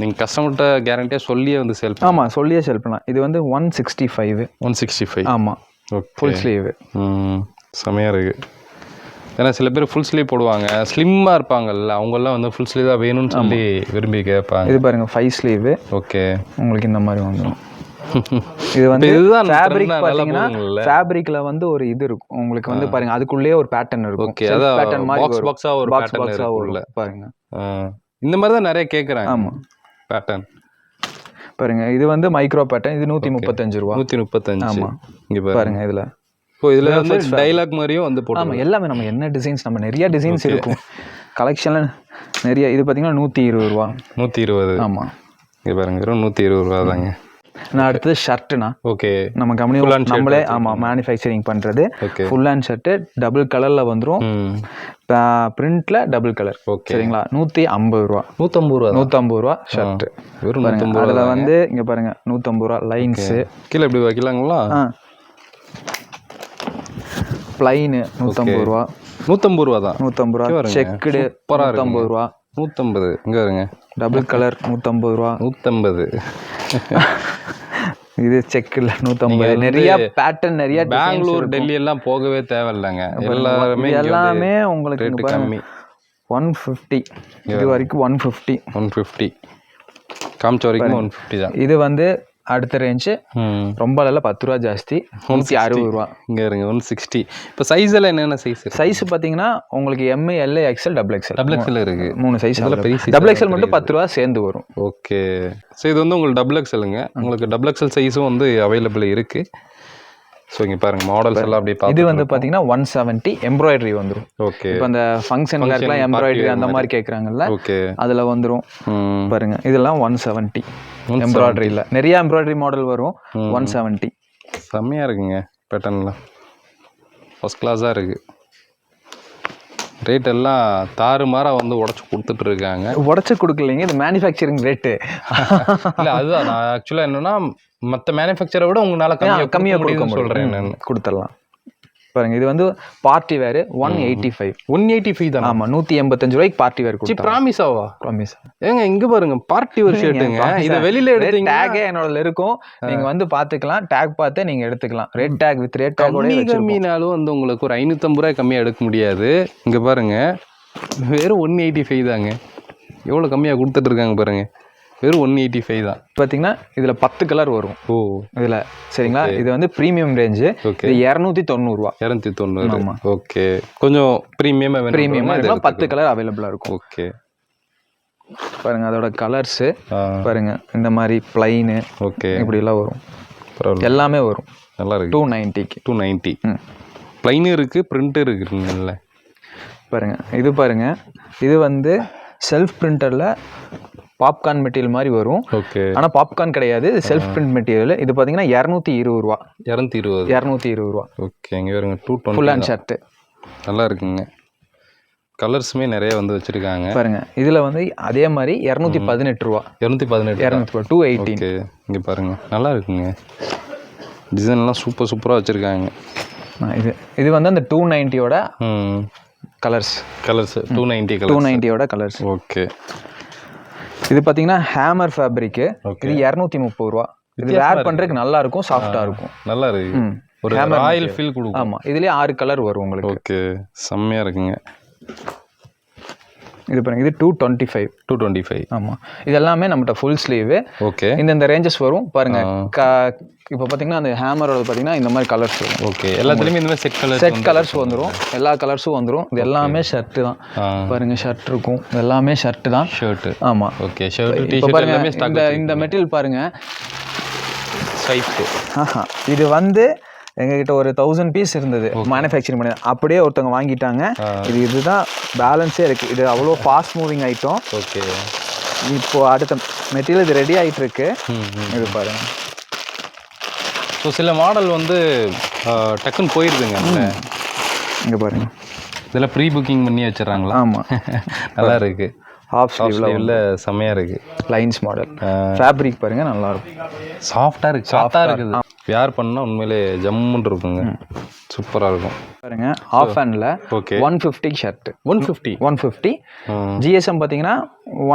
நீங்கள் கஸ்டமர்கிட்ட கேரண்டியாக சொல்லியே வந்து சேல் ஆமா சொல்லியே செல் பண்ணலாம். இது வந்து one sixty five one sixty five ஆமா ஓகே ஃபுல் ஸ்லீவ் செமையாக இருக்கு. ஏன்னா சில பேர் ஃபுல் ஸ்லீவ் போடுவாங்க. ஸ்லிம்மாக இருப்பாங்கல்ல அவங்கெல்லாம் வந்து ஃபுல் ஸ்லீவ் தான் வேணும்னு சொல்லி விரும்பி கேட்பாங்க. இது பாருங்க ஃபைவ் ஸ்லீவ் ஓகே உங்களுக்கு இந்த மாதிரி வந்துடும் <laughs> இது வந்து இதுதான் ஃபேப்ரிக் போகுங்கல்ல? ஃபேப்ரிக்ல வந்து ஒரு இது இருக்கும். உங்களுக்கு வந்து பாருங்க அதுக்குள்ளேயே ஒரு பேட்டர்ன் இருக்கும். ஓகே அதான் பேட்டர்ன் மாதிரி பாக்ஸ் பாக்ஸாக ஒரு பாக்ஸ் பேட்டர்ன் பாக்ஸா பாருங்க. இந்த மாதிரி தான் நிறைய கேட்குறாங்க ஆமா. பேட்டர்ன் பாருங்க இது வந்து மைக்ரோ பேட்டர்ன் இது நூத்தி முப்பத்தஞ்சு ரூபா. நூற்றி முப்பத்தஞ்சு. ஆமா. இங்கே பாருங்க. இதுல. இப்போ இதில் வந்து டைலாக் மாதிரியும் வந்து போட்டு எல்லாமே நம்ம என்ன டிசைன்ஸ் நம்ம நிறைய டிசைன்ஸ் இருக்கும். கலெக்ஷன்ல நிறைய இது பாத்தீங்கன்னா நூத்தி இருபது ரூபா. நூற்றி இருபது. ஆமா. இங்கே பாருங்க நூற்றி இருபது ரூபா தாங்க. நான் அடுத்தது ஷர்ட்டுண்ணா ஓகே நம்ம கம்பெனி நம்மளே. ஆமாம் மேனுஃபேக்சரிங் பண்ணுறது ஃபுல் ஹேண்ட் ஷர்ட்டு டபுள் கலரில் வந்துடும் ம் பிரிண்ட்டில் டபுள் கலர் ஓகே சரிங்களா? நூற்றி ஐம்பது ரூபா. நூற்றம்பது ரூபா. நூற்றம்பது ரூபா ஷர்ட்டு வெறும் அதில். வந்து இங்கே பாருங்க நூற்றம்பது ரூபா லைன்ஸு கீழே எப்படி வைக்கலாங்களா? ப்ளைனு நூற்றம்பது ரூபா. நூற்றம்பது ரூபா தான். நூற்றம்பது ரூபா. செக்குடு. நூற்றம்பது ரூபா. நூற்றம்பது இங்கே வருங்க டபுள் கலர் நூற்றம்பது ரூபா. நூற்றம்பது <laughs> இது செக்கில் நூற்றம்பது வந்து நிறைய பேட்டர்ன் நிறைய பெங்களூர் டெல்லி எல்லாம் போகவே தேவையில்லைங்க. எல்லாருமே எல்லாமே உங்களுக்கு ரேட்டு பாருங்க. கம்மி. ஒன் ஃபிஃப்டி இது வரைக்கும் ஒன் ஃபிஃப்டி ஒன் ஃபிஃப்டி காமிச்ச வரைக்கும் ஒன் ஃபிஃப்டி தான். இது வந்து அடுத்த ரேஞ்சு ரொம்ப இல்லை பத்து ரூபா ஜாஸ்தி. நூற்றி அறுபது ரூபா. இங்கே இருங்க ஒன் சிக்ஸ்டி இப்போ சைஸ் எல்லாம் என்னென்ன சைஸ் சைஸ் பார்த்தீங்கன்னா உங்களுக்கு M L XL double XL double XL இருக்கு. மூணு சைஸ் பெரிய டபுள் எக்ஸ்எல் மட்டும் பத்து ரூபா சேர்ந்து வரும். ஓகே ஸோ இது வந்து உங்களுக்கு டபுள் எக்ஸ்எலுங்க உங்களுக்கு டபுள் எக்ஸ்எல் சைஸும் வந்து அவைலபிள் இருக்கு. ஸோ இங்கே பாருங்க மாடல்ஸ் எல்லாம் அப்படியே இது வந்து பார்த்தீங்கன்னா ஒன் செவன்ட்டி எம்ப்ராய்டரி வந்துடும் ஓகே இப்போ அந்த ஃபங்க்ஷன் வேர்க்கெலாம் எம்ப்ராய்டரி அந்த மாதிரி கேட்குறாங்கல்ல ஓகே அதில் வந்துடும் பாருங்க இதெல்லாம் ஒன் செவன்ட்டி எம்ப்ராய்டரியில் நிறைய எம்ப்ராய்டரி மாடல் வரும். ஒன் செவன்ட்டி செம்மையாக இருக்குங்க பேட்டர்ன்லாம் ஃபஸ்ட் கிளாஸாக இருக்குது ரேட் எல்லாம் தாறுமாறாக வந்து உடச்சி கொடுத்துட்டு இருக்காங்க உடச்சி கொடுக்கலைங்க இது மேனுஃபேக்சரிங் ரேட்டு இல்லை அதுதான். நான் ஆக்சுவலாக என்னன்னா மற்ற மேனுஃபேக்சரை விட உங்களால் கம்மியாக கம்மியாக கொடுக்க சொல்கிறேன் கொடுத்துடலாம். பாருங்க இது வந்து பார்ட்டி வேறு one eighty five one eighty five தானே? ஆமாம் நூற்றி எண்பத்தஞ்சு ரூபாய்க்கு பார்ட்டி சி கொடுத்தா ப்ராமிஸாவா ப்ராமிஸ் ஏங்க இங்க பாருங்க பார்ட்டி ஒரு ஷர்ட்டுங்க இதை வெளியில எடுத்தீங்க டேகே என்னோட இருக்கும். நீங்க வந்து பாத்துக்கலாம் டேக் பார்த்து நீங்க எடுத்துக்கலாம். Red tag with red tag கம்மி கம்மினாலும் வந்து உங்களுக்கு ஒரு ஐநூற்றம்பது ரூபாய் கம்மியாக எடுக்க முடியாது. இங்க பாருங்க வெறும் ஒன் எயிட்டி ஃபைவ் தாங்க. எவ்வளோ கம்மியாக கொடுத்துட்டு இருக்காங்க பாருங்க. வெறும் ஒன் எயிட்டி ஃபைவ் தான். பாத்தீங்கன்னா இதுல பத்து கலர் வரும். ஓ. இதுல சரிங்களா? இது வந்து ப்ரீமியம் ரேஞ்சு ஓகே இது இரநூத்தி தொண்ணூறுரூவா இரநூத்தி தொண்ணூறு. ஆமா. ஓகே கொஞ்சம் ப்ரீமியமாக வேணும் ப்ரீமியம் பத்து கலர் அவைலபிளா இருக்கும். ஓகே பாருங்க அதோட கலர்ஸ் பாருங்க இந்த மாதிரி பிளைனு ஓகே இப்படி எல்லாம் வரும் எல்லாமே வரும். நல்லா இருக்கு. டூ நைன்ட்டிக்கு டூ நைன்ட்டி ப்ளைனும் இருக்கு பிரிண்ட்டும் இருக்குங்கல்ல. பாருங்க இது பாருங்க. இது வந்து செல்ஃப் பிரிண்டர்ல பாப்கார்ன் மெட்டீரியல் மாதிரி வரும். ஓகே. ஆனா பாப்கார்ன் கிடையாது. இது செல்ஃப் பிரிண்ட் மெட்டீரியல் இது பாத்தீங்கன்னா இரநூத்தி இருபது ரூபா. இரநூத்தி இருபது. இரநூத்தி இருபது ரூபா. ஓகே இங்கே வருங்க. Two full twenty hand shirt நல்லா இருக்குங்க. கலர்ஸுமே நிறைய வந்து வச்சுருக்காங்க. பாருங்க இதுல வந்து அதே மாதிரி இரநூத்தி பதினெட்டு ரூபா. இரநூத்தி பதினெட்டு இரநூத்தி டூ எயிட்டீன் ஓகே இங்கே பாருங்க. நல்லா இருக்குங்க. டிசைன்லாம் சூப்பர் சூப்பராக வச்சுருக்காங்க. இது இது வந்து அந்த two நைன்ட்டியோட colours colours two ninety two நைன்ட்டியோட colours okay. இது பார்த்தீங்கன்னா ஹேமர் ஃபேப்ரிக்கு. இது இரநூத்தி முப்பது ரூபா. இது வேர் பண்ணுறதுக்கு நல்லா இருக்கும் சாஃப்டாக இருக்கும். நல்லா இருக்கு. ஒரு ராயல் ஃபீல் கொடுக்கும். ஆமாம் இதுலேயே ஆறு கலர் வரும் உங்களுக்கு. ஓகே செம்மையாக இருக்குங்க. இது பாருங்க இது two twenty five two twenty five ஆமாம் இது எல்லாமே நம்மகிட்ட ஃபுல் ஸ்லீவு ஓகே இந்தந்த ரேஞ்சஸ் வரும். பாருங்க க இப்போ பார்த்தீங்கன்னா அந்த ஹேமரோட பார்த்தீங்கன்னா இந்த மாதிரி கலர்ஸ் வரும். ஓகே எல்லாத்துலேயுமே இந்த மாதிரி செட் கலர் செட் கலர்ஸ் வந்துடும் எல்லா கலர்ஸும் வந்துடும் இது எல்லாமே ஷர்ட்டு தான். பாருங்க ஷர்ட் இருக்கும். எல்லாமே ஷர்ட்டு தான். ஷர்ட்டு ஆமாம் ஓகே ஷர்ட் இப்போ பாருங்க இந்த இந்த மெட்டீரியல் பாருங்க. ஸ்ட்ரைப்பு ஆஹா. இது வந்து எங்ககிட்ட ஒரு தௌசண்ட் பீஸ் இருந்தது. மேனுஃபேக்சரிங் பண்ணி அப்படியே ஒருத்தவங்க வாங்கிட்டாங்க. இது இதுதான் பேலன்ஸே இருக்கு. இது அவ்வளோ ஃபாஸ்ட் மூவிங் ஐட்டம் ஓகே இப்போ அடுத்த மெட்டீரியல் இது ரெடி ஆயிட்டு இருக்கு. இது பாருங்க. ஸோ சில மாடல் வந்து டக்குன்னு போயிருதுங்க இங்க பாருங்க. இதெல்லாம் ப்ரீ புக்கிங் பண்ணி வச்சிடறாங்களா? ஆமா. <laughs> நல்லா இருக்கு. ஹாஃப் ஸ்லீவ்ல ஸ்லீவ்ல செமையா இருக்கு. லைன்ஸ் மாடல் ஃபேப்ரிக் பாருங்க நல்லா இருக்கும். சாஃப்டா இருக்கு. சாஃப்டா இருக்குது. வேர் பண்ணா உண்மையிலே ஜம்முன்னு இருக்குங்க. சூப்பரா இருக்கும். பாருங்க ஆஃப் ஹேண்ட்ல okay one fifty shirt one fifty one fifty GSM பார்த்தீங்கன்னா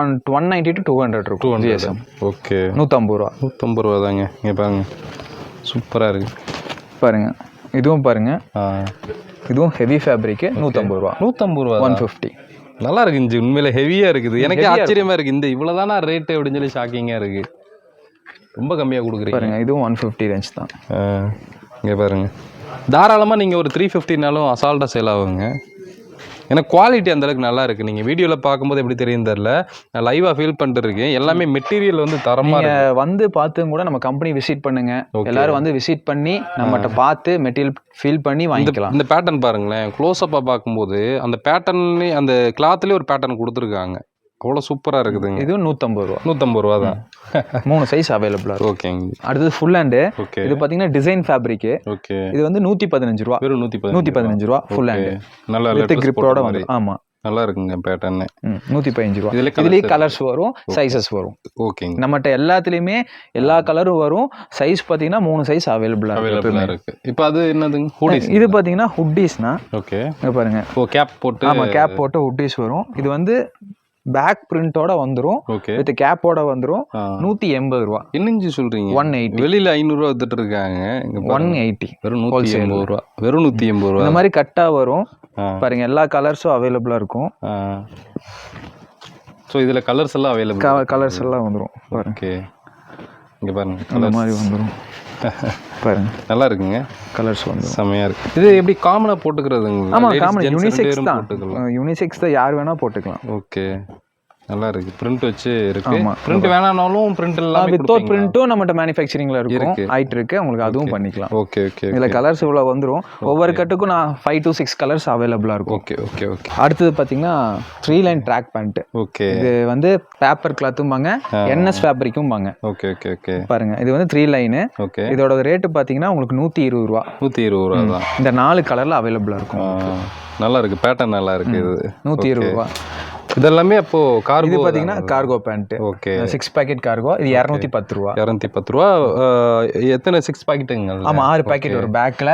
one one ninety to two hundred two இருக்கும் ஹண்ட்ரட் ஜிஎஸ்எம் ஓகே நூற்றம்பது ரூபா. நூற்றம்பது ரூபா தாங்க. இங்கே பாருங்க. சூப்பரா இருக்கு. பாருங்க. இதுவும் பாருங்க. இதுவும் ஹெவி ஃபேப்ரிக்கு நூற்றம்பது ரூபா. நூற்றம்பது ரூபா ஒன். ஃபிஃப்டி நல்லா இருக்கு உண்மையில ஹெவியா இருக்குது. எனக்கு ஆச்சரியமா இருக்கு. இந்த இவ்வளவுதானா ரேட்டு அப்படின்னு சொல்லி ஷாக்கிங்கா இருக்கு. ரொம்ப கம்மியா கொடுக்குறீங்க. பாருங்க இதுவும் ஒன் ஃபிஃப்டி ரேஞ்ச் தான். இங்க பாருங்க. தாராளமா நீங்க ஒரு த்ரீ ஃபிஃப்டினாலும் அசால்ட்டா சேல் ஆகுங்க. ஏன்னா குவாலிட்டி அந்த அளவுக்கு நல்லா இருக்கு. நீங்க வீடியோல பார்க்கும்போது எப்படி தெரியும் தெரியல. நான் லைவா ஃபீல் பண்ணிட்டு எல்லாமே மெட்டீரியல் வந்து தரமா நீங்க இருக்கு. வந்து பார்த்தும் கூட நம்ம கம்பெனி விசிட் பண்ணுங்க. எல்லாரும் வந்து விசிட் பண்ணி நம்மகிட்ட பார்த்து மெட்டீரியல் ஃபீல் பண்ணி வாங்கிக்கலாம். இந்த பேட்டர்ன் பாருங்களேன். க்ளோஸ் அப்பா பார்க்கும்போது அந்த பேட்டர்ன் அந்த கிளாத்லயே ஒரு பேட்டர்ன் கொடுத்துருக்காங்க. அவ்வளோ சூப்பராக இருக்குதுங்க. இதுவும் நூற்றம்பது ரூபா. நூற்றம்பது ரூபா தான். <laughs> மூணு சைஸ் அவைலபிளாக ஓகேங்க அடுத்தது ஃபுல் ஹேண்டு ஓகே இது பார்த்தீங்கன்னா டிசைன் ஃபேப்ரிக்கு ஓகே இது வந்து நூற்றி பதினஞ்சு ரூபா. வெறும் நூற்றி நூற்றி பதினஞ்சு ரூபா ஃபுல் ஹேண்டு நல்லா வித் கிரிப்போட வந்து. ஆமாம் நல்லா இருக்குங்க பேட்டர்னு நூற்றி பதினஞ்சு ரூபா. இதுல இதுலேயே கலர்ஸ் வரும் சைஸஸ் வரும். ஓகேங்க நம்மகிட்ட எல்லாத்துலேயுமே எல்லா கலரும் வரும். சைஸ் பார்த்தீங்கன்னா மூணு சைஸ் அவைலபிளாக அவைலபிளாக இருக்கு. இப்போ அது என்னதுங்க? ஹூடிஸ் இது பார்த்தீங்கன்னா ஹுட்டீஸ்னா ஓகே பாருங்க. ஓ கேப் போட்டு ஆமாம் கேப் போட்டு ஹுட்டீஸ் வரும். இது வந்து பேக் பிரிண்டோட வந்துரும். ஓகே வித் கேப்போட வந்துரும். ஆ. நூற்றி எண்பது ரூபா. என்னங்க சொல்றீங்க? ஒன் எயிட்டி வெளியில ஐநூறுரூவா வித்துட்டு இருக்காங்க. ஒன். எயிட்டி வெறும் நூற்றி எண்பது ரூபா. வெறும் நூற்றி எண்பது ரூபா. இந்த மாதிரி கட்டாக வரும். பாருங்க எல்லா கலர்ஸும் அவைலபிளாக இருக்கும். ஸோ இதில் கலர்ஸ் எல்லாம் அவைலபிள் கலர்ஸ் எல்லாம் வந்துரும். பாருங்க. ஓகே இங்கே பாருங்க அந்த மாதிரி வந்துரும். பாருங்க. நல்லா இருக்குங்க. கலர்ஸ் வந்துரும் செமையா இருக்கு. இது எப்படி காமனாக போட்டுக்கிறதுங்களா ஆமா Ladies, காமன். யூனிசெக்ஸ் தான். யூனிசெக்ஸ் தான் யார் வேணா போட்டுக்கலாம். ஓகே நல்லா இருக்கு. பிரிண்ட் வச்சு இருக்கு. பிரிண்ட் வேணாம்னாலும் பிரிண்ட் எல்லாம் வித்தவுட் பிரிண்ட்டும் நம்மகிட்ட மேனுஃபேக்சரிங்ல இருக்கும். இருக்கு. ஆயிட்டு இருக்கு. உங்களுக்கு அதுவும் பண்ணிக்கலாம். ஓகே ஓகே இதுல கலர்ஸ் இவ்வளோ வந்துரும். ஒவ்வொரு கட்டுக்கும் நான் ஃபைவ் டு சிக்ஸ் கலர்ஸ் அவைலபிளா இருக்கும். ஓகே ஓகே ஓகே அடுத்தது பாத்தீங்கன்னா three line track pant okay இது வந்து பேப்பர் கிளாத்தும்பாங்க என்எஸ் ஃபேப்ரிக்கும்பாங்க ஓகே ஓகே ஓகே பாருங்க. இது வந்து த்ரீ லைனு ஓகே இதோட ரேட்டு பாத்தீங்கன்னா உங்களுக்கு நூத்தி இருபது ரூபா. நூற்றி இருபது ரூபா தான். இந்த நாலு கலர்ல அவைலபிளா இருக்கும் நல்லா இருக்கு. பேட்டர்ன் நல்லா இருக்கு இது. நூத்தி இருபது ரூபா. இதெல்லாமே அப்போ இது கார்கோ பாத்தீங்கன்னா cargo pant okay six packet cargo இது இரநூத்தி பத்து ரூபா. இரநூத்தி பத்து ரூபா. எத்தனை சிக்ஸ் பாக்கெட்டுங்க ஆமா ஆறு பேக்கெட் ஒரு பேக்ல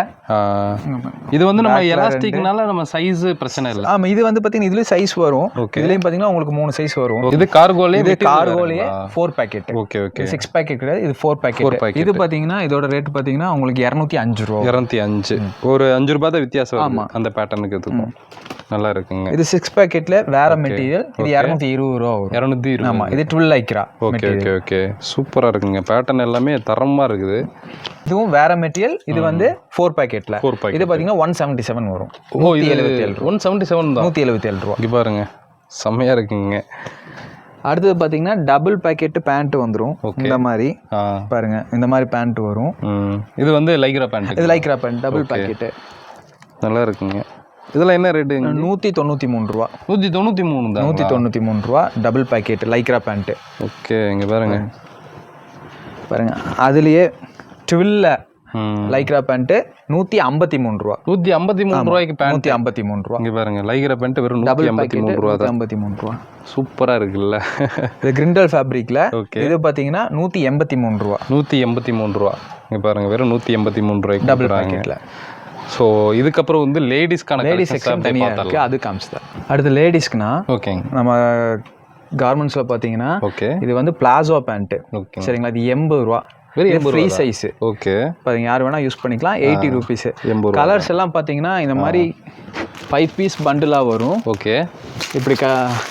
இது வந்து நம்ம எலாஸ்டிக்னால நம்ம சைஸ் பிரச்சனை இல்லை. ஆமா இது வந்து பாத்தீங்கன்னா இதுலயும் சைஸ் வரும். Okay. இதுலயும் பாத்தீங்கன்னா உங்களுக்கு மூணு சைஸ் வரும். இது கார்கோலே இது கார்கோலயே four packet okay okay six packet கிடையாது இது ஃபோர் பேக்கெட். இது பாத்தீங்கன்னா இதோட ரேட் பாத்தீங்கன்னா உங்களுக்கு இரநூத்தி அஞ்சு ரூபா இரநூத்தி அஞ்சு. ஒரு அஞ்சு ரூபாய் தான் வித்தியாசம் வருது அந்த பேட்டர்னுக்கு இதுக்கும் நல்லா இருக்குங்க இது சிக்ஸ் பேக்கெட்ல வேற மெட்டீரியல் இது இரநூத்தி இருபது ரூபா வரும். இரநூத்தி இருபது. ஆமா இது dual lycra okay okay okay சூப்பராக இருக்குங்க. பேட்டர்ன் எல்லாமே தரமாக இருக்குது. இதுவும் வேற மெட்டீரியல் இது வந்து ஃபோர் பேக்கெட்ல ஃபோர் பாக்கெட் இது பாத்தீங்கன்னா ஒன் செவன்டி செவன் வரும். ஓ இது ஒன் செவன்ட்டி செவன் தான். நூத்தி எழுபத்தி ஏழு ரூபா. பாருங்க. செம்மையாக இருக்குங்க. அடுத்தது பாத்தீங்கன்னா டபுள் பேக்கெட் பேண்ட் வந்துரும். இந்த மாதிரி. பாருங்க இந்த மாதிரி பேண்ட் வரும். இது வந்து லைக்ரா பேண்ட் இது லைக்ரா பேண்ட் டபுள் பேக்கெட் நல்லா இருக்குங்க இதெல்லாம் என்ன ரேட்டுங்க நூத்தி தொண்ணூத்தி மூணு ரூபா. நூற்றி தொண்ணூற்றி மூணு தான் நூத்தி தொண்ணூத்தி மூணு ரூபா double packet lycra pant okay இங்கே பாருங்க. பாருங்க. அதுலயே ட்வில்ல லைக்ரா பேண்ட் நூத்தி ஐம்பத்தி மூணு ரூபா. நூற்றி ஐம்பத்தி மூணு ரூபாய்க்கு பேண்ட் நூத்தி ஐம்பத்தி மூணு ரூபா. இங்கே பாருங்க லைக்ரா பேண்ட் வெறும் நூற்றி டபுள் ஐம்பத்தி மூணு ரூபா தான். ஐம்பத்தி மூணு ரூபா. சூப்பராக இருக்குல்ல. இது கிரிண்டல் ஃபேப்ரிக்ல ஓகே இது பாத்தீங்கன்னா நூத்தி எண்பத்தி மூணு ரூபா. நூற்றி எண்பத்தி மூணு ரூபா. இங்கே பாருங்க வெறும் நூற்றி எண்பத்தி மூணு ரூபாய்க்கு டபுள் பேக்கெட்ல ஸோ இதுக்கப்புறம் வந்து லேடிஸ்க்கான லேடிஸ் செக்ஷன் தனியா இருக்கு. அது காமிச்சுதான் அடுத்து லேடிஸ்க்குனா ஓகேங்க நம்ம கார்மெண்ட்ஸ்ல பாத்தீங்கன்னா ஓகே இது வந்து பிளாசோ பேண்ட் ஓகே சரிங்களா? இது எண்பது ரூபா. வெறும் ஃப்ரீ சைஸ் ஓகே பாருங்க யார் வேணா யூஸ் பண்ணிக்கலாம். எயிட்டி ருபீஸ் கலர்ஸ் எல்லாம் பாத்தீங்கன்னா இந்த மாதிரி ஃபைவ் பீஸ் பண்டிலா வரும். ஓகே இப்படி க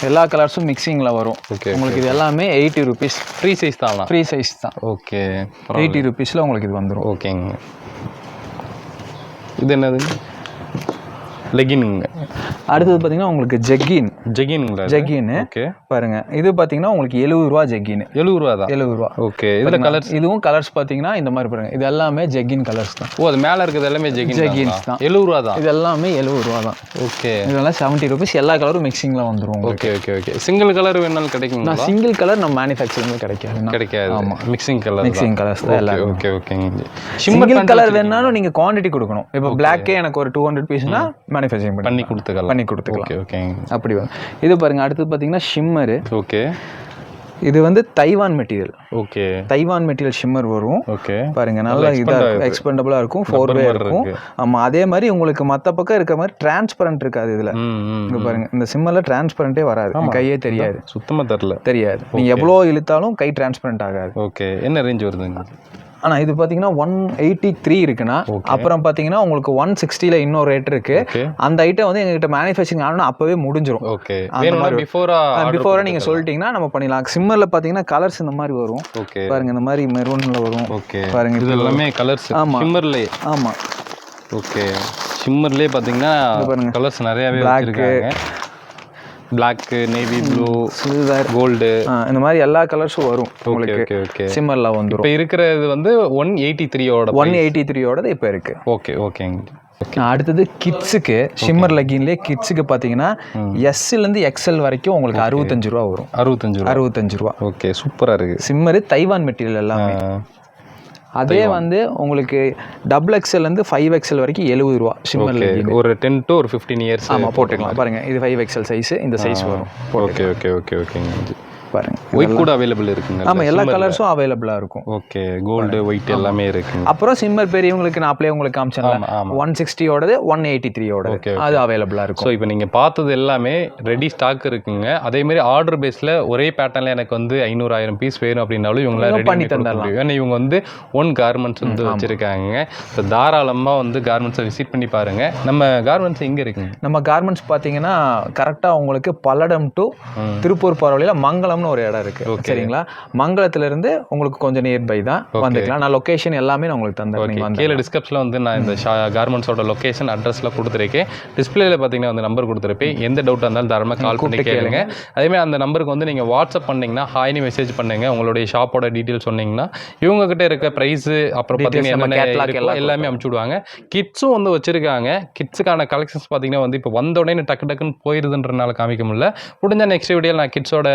எல்லா கலர்ஸும் மிக்சிங்ல வரும். ஓகே உங்களுக்கு இது எல்லாமே எயிட்டி ருபீஸ் ஃப்ரீ சைஸ் தானா? ஃப்ரீ சைஸ் தான். ஓகே எயிட்டி ருபீஸ்ல உங்களுக்கு இது வந்துரும். ஓகேங்க இது என்னது லெகினுங்க அடுத்தது பாத்தீங்கன்னா உங்களுக்கு ஜெக்கின் ஜெகினுங்களா ஜெக்கின் ஓகே பாருங்க. இது பாத்தீங்கன்னா உங்களுக்கு எழுபது ரூபா ஜெக்கின் எழுபது ரூபா தான்? எழுபது ரூபா. ஓகே இதில் கலர்ஸ் இதுவும் கலர்ஸ் பாத்தீங்கன்னா இந்த மாதிரி பாருங்க. இது எல்லாமே ஜெக்கின் கலர்ஸ் தான். ஓ அது மேலே இருக்கிறது எல்லாமே ஜெகின் Jeggings தான். எழுபது ரூபா தான்? இது எல்லாமே எழுபது ரூபா தான். ஓகே இதெல்லாம் செவன்ட்டி ருபீஸ் எல்லா கலரும் மிக்சிங்ல வந்துரும் உங்களுக்கு. Okay okay okay single colour வேணாலும் கிடைக்குங்களா? நான் சிங்கிள் கலர் நம்ம மேனுஃபேக்சரிங்ல கிடைக்காது. கிடைக்காது. மிக்சிங் கலர் மிக்சிங் கலர்ஸ் தான் எல்லாம். ஓகே ஓகேங்க ஷிம்மர் சிங்கிள் கலர் வேணாலும் நீங்க குவாண்டிட்டி கொடுக்கணும். இப்போ பிளாக்கே எனக்கு ஒரு டூ ஹண்ட்ரட் பீஸ்னா மேனுஃபேக்சரிங் பண்ணி கொடுத்துக்கலாம். பண்ணி கொடுத்துக்கலாம். ஓகே அப்படி வரும் இது பாருங்க அடுத்து பாத்தீங்கன்னா ஷிம்மரு ஓகே இது வந்து Taiwan material okay Taiwan material shimmer வரும். ஓகே பாருங்க நல்லா இதா இருக்கும். எக்ஸ்பெண்டபிளா இருக்கும். ஃபோர் வே இருக்கும். ஆமா அதே மாதிரி உங்களுக்கு மத்த பக்கம் இருக்க மாதிரி டிரான்ஸ்பரண்ட் இருக்காது இதுல. இங்க பாருங்க இந்த சிம்மர்ல டிரான்ஸ்பரண்டே வராது. கையே தெரியாது. சுத்தமாக தெரில. தெரியாது. நீங்க எவ்வளோ இழுத்தாலும் கை டிரான்ஸ்பரண்ட் ஆகாது. ஓகே என்ன ரேஞ்ச் வருதுங்க ஆனா இது பாத்தீங்கன்னா ஒன் எயிட்டி த்ரீ இருக்குன்னா அப்புறம் பாத்தீங்கன்னா உங்களுக்கு ஒன் சிக்ஸ்டில இன்னொரு ரேட் இருக்கு. அந்த ஐட்டம் வந்து எங்ககிட்ட மேனுஃபேக்சரிங் ஆகணும் அப்பவே முடிஞ்சிரும். ஓகே வேணும்னா பிஃபோரா பிஃபோரா நீங்க சொல்லிட்டீங்கன்னா நம்ம பண்ணிடலாம். சிம்மர்ல பாத்தீங்கன்னா கலர்ஸ் இந்த மாதிரி வரும். ஓகே பாருங்க இந்த மாதிரி மெரூன்ல வரும். ஓகே பாருங்க இது எல்லாமே கலர்ஸ் ஆமா. ஷிம்மர்லேயே ஆமா. ஓகே ஷிம்மர்லேயே பார்த்தீங்கன்னா பாருங்க. கலர்ஸ் நிறையாவே Black. வச்சிருக்காங்க black navy blue silver gold இந்த மாதிரி எல்லா கலர்ஸும் வரும் உங்களுக்கு. ஓகே ஓகே சிம்மர்ல வந்துரும். இப்போ இருக்கிறது வந்து ஒன் எயிட்டி த்ரீயோட ஒன் எயிட்டி த்ரீயோடது இப்போ இருக்கு. ஓகே ஓகேங்க அடுத்தது கிட்ஸுக்கு ஷிம்மர் லெக்கின்லேயே கிட்ஸுக்கு பார்த்தீங்கன்னா எஸ்லேருந்து எக்ஸ்எல் வரைக்கும் உங்களுக்கு அறுபத்தஞ்சு ரூபா வரும். அறுபத்தஞ்சு ரூபா. அறுபத்தஞ்சு ரூபா. ஓகே சூப்பராக இருக்குது சிம்மரு தைவான் மெட்டீரியல் எல்லாமே. அதே வந்து உங்களுக்கு டபுள் எக்ஸ்எல்லேருந்து ஃபைவ் எக்ஸ்எல் வரைக்கும் எழுபது ரூபா ஷிம்மர் லெக்கின் ஒரு டென் டு ஒரு ஃபிஃப்டீன் இயர்ஸ் ஆமாம் போட்டுக்கலாம். பாருங்க இது ஃபைவ் எக்ஸ்எல் சைஸ் இந்த சைஸ் வரும். ஓகே ஓகே ஓகே ஓகேங்க பாருங்க. ஒயிட் கூட அவைலபிள் இருக்குங்க. ஆமாம் எல்லா கலர்ஸும் அவைலபிளாக இருக்கும். ஓகே கோல்டு ஒயிட் எல்லாமே இருக்குங்க. அப்புறம் சிம்மர் பெரியவங்களுக்கு நான் அப்படியே உங்களுக்கு ஆமா. ஒன் சிக்ஸ்டியோடது ஒன் எயிட்டி த்ரீயோடது அது அவைலபிளாக இருக்கும். ஸோ இப்போ நீங்கள் பார்த்தது எல்லாமே ரெடி ஸ்டாக் இருக்குங்க. அதேமாரி ஆர்டர் பேஸில் ஒரே பேட்டர்னில் எனக்கு வந்து ஐநூறாயிரம் பீஸ் வேணும் அப்படின்னாலும் இவங்களாம் ரெடி பண்ணி தந்துடலாம். ஏன்னா இவங்க வந்து ஒன் கார்மெண்ட்ஸ் வந்து வச்சுருக்காங்க. ஸோ தாராளமாக வந்து கார்மெண்ட்ஸை விசிட் பண்ணி பாருங்கள் நம்ம கார்மெண்ட்ஸ் எங்கே இருக்குங்க? நம்ம கார்மெண்ட்ஸ் பார்த்தீங்கன்னா கரெக்டாக உங்களுக்கு பல்லடம் டு திருப்பூர் போகிற வழியில் மங்களம்னு ஒரு இடம் இருக்குது சரிங்களா? மங்களத்துல இருந்து உங்களுக்கு கொஞ்சம் நியர்பை தான் வந்துக்கலாம். நான் லொகேஷன் எல்லாமே நான் உங்களுக்கு தந்துடுறேன் வந்து கீழே டிஸ்கிரிப்ஷனில் வந்து நான் இந்த கார்மெண்ட்ஸோட லொக்கேஷன் அட்ரஸ்லாம் கொடுத்துருக்கேன். டிஸ்பிளேல பார்த்தீங்கன்னா அந்த நம்பர் கொடுத்துருப்பேன். எந்த டவுட்டாக இருந்தாலும் தாராளமாக கால் பண்ணி கேளுங்க. அதேமாதிரி அந்த நம்பருக்கு வந்து நீங்கள் வாட்ஸ்அப் பண்ணீங்கன்னா ஹாய்னு மெசேஜ் பண்ணுங்க. உங்களுடைய ஷாப்போட டீட்டெயில் சொன்னீங்கன்னா இவங்க கிட்ட இருக்க ப்ரைஸு அப்புறம் பார்த்தீங்கன்னா எல்லாம் அமுச்சு விடுவாங்க. கிட்ஸும் வந்து வச்சிருக்காங்க. கிட்ஸுக்கான கலெக்ஷன்ஸ் பார்த்தீங்கன்னா வந்து இப்போ வந்த உடனே டக்கு டக்குன்னு போயிருதுன்றனால காமிக்க முடியல. முடிஞ்ச நெக்ஸ்ட் வீடியோவில் நான் கிட்ஸோட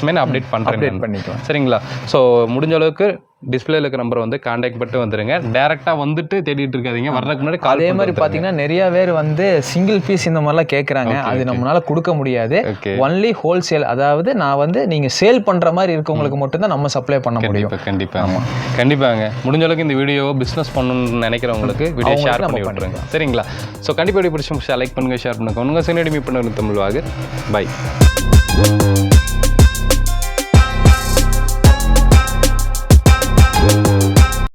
ட்ரெஸ்ஸஸ்மே நான் அப்டேட் பண்ணுறேன் பண்ணிக்கலாம். சரிங்களா? ஸோ முடிஞ்ச அளவுக்கு டிஸ்பிளேல இருக்கிற நம்பர் வந்து காண்டாக்ட் பண்ணிட்டு வந்துருங்க. டேரெக்டாக வந்துட்டு தேடிட்டு இருக்காதீங்க. வர்றதுக்கு முன்னாடி அதே மாதிரி பார்த்தீங்கன்னா நிறைய பேர் வந்து சிங்கிள் பீஸ் இந்த மாதிரிலாம் கேட்குறாங்க அது நம்மளால கொடுக்க முடியாது. ஒன்லி ஹோல்சேல் அதாவது நான் வந்து நீங்கள் சேல் பண்ணுற மாதிரி இருக்கவங்களுக்கு மட்டும்தான் நம்ம சப்ளை பண்ண முடியும். கண்டிப்பாக கண்டிப்பாக கண்டிப்பாங்க. முடிஞ்ச அளவுக்கு இந்த வீடியோ பிஸ்னஸ் பண்ணணும்னு நினைக்கிறவங்களுக்கு வீடியோ ஷேர் பண்ணி விட்டுருங்க. சரிங்களா? ஸோ கண்டிப்பாக வீடியோ பிடிச்சி லைக் பண்ணுங்க ஷேர் பண்ணுங்க. உங்கள் சினிடி மீட் பண்ணுங்க தமிழ்வாக பை